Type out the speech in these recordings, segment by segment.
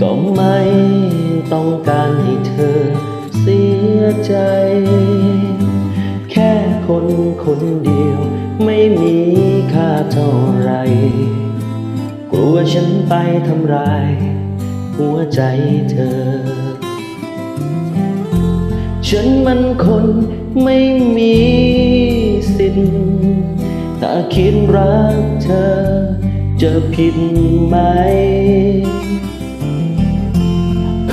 ก็ไม่ต้องการให้เธอเสียใจ แค่คนคนเดียวไม่มีค่าเท่าไร กลัวฉันไปทำลาย หัวใจเธอ ฉันมันคนไม่มีสิทธิ์ถ้าคิดรักเธอจะผิดไหม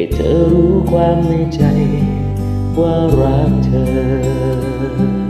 ให้เธอรู้ความในใจว่ารักเธอ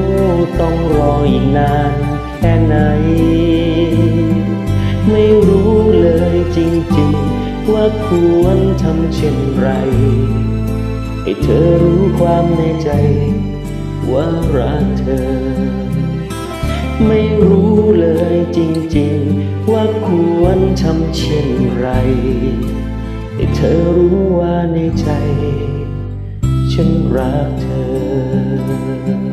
ว่าควรทำเช่นไร ให้เธอรู้ความในใจ ว่ารักเธอ ไม่รู้เลยจริงๆ ว่าควรทำเช่นไร ให้เธอรู้ว่าในใจ ฉันรักเธอ